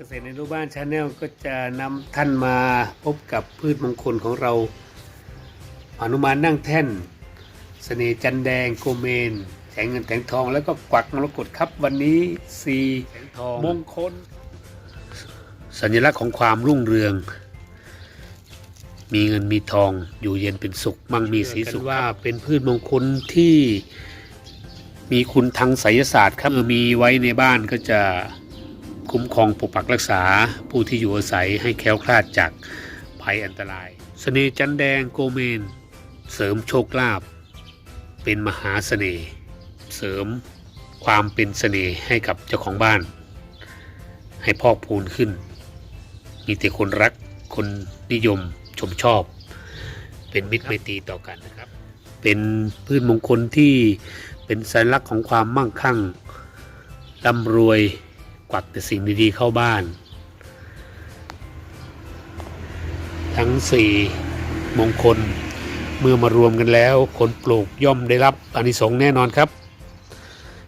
เกษตรในรูปบ้านชาแนลก็จะนำท่านมาพบกับพืชมงคลของเราหนุมานนั่งแท่นเสน่ห์จันแดงโกเมนแสงเงินแสงทองแล้วก็กวักมรกตครับวันนี้สีแสงทองมงคล สัญลักษณ์ของความรุ่งเรือง มีเงินมีทองอยู่เย็นเป็นสุข มั่งมีสีสุขว่าเป็นพืชมงคลที่มีคุณทางไสยศาสตร์ครับเมื่อมีไว้ในบ้านก็จะ คุ้มครองปกปักรักษาผู้ที่อยู่อาศัยให้แคล้วคลาดจากภัยอันตรายเสน่ห์จันแดงโกเมน เสริมโชคลาภเป็นมหาเสน่ห์เสริมความเป็นเสน่ห์ให้กับเจ้าของบ้าน ให้พอกพูนขึ้น มีแต่คนรักคนนิยมชมชอบ เป็นมิตรไมตรีต่อกันนะครับ เป็นพืชมงคลที่เป็นสัญลักษณ์ของความมั่งคั่งร่ำรวย กวักแต่สิ่งดีๆเข้าบ้าน ทั้งสี่มงคลเมื่อมารวมกันแล้วคนปลูกย่อมได้รับอานิสงส์แน่นอนครับ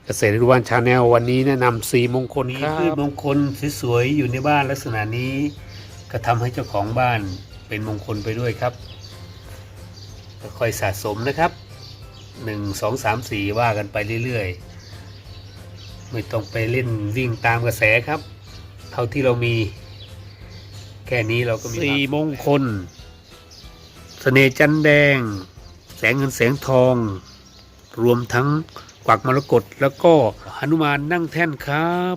เกษตรรุวันชาแนลวันนี้แนะนำสี่มงคลครับพืชมงคลสวยๆอยู่ในบ้านลักษณะนี้ก็ทำให้เจ้าของบ้านเป็นมงคลไปด้วยครับค่อยสะสมนะครับหนึ่งสองสามสี่ว่ากันไปเรื่อยๆ ไม่ต้องไปเล่นวิ่งตามกระแสครับ เท่าที่เรามี แค่นี้เราก็มีสี่มงคลเสน่จันแดง แสงเงินแสงทอง รวมทั้งกวักมรกตแล้วก็หนุมานนั่งแท่นครับ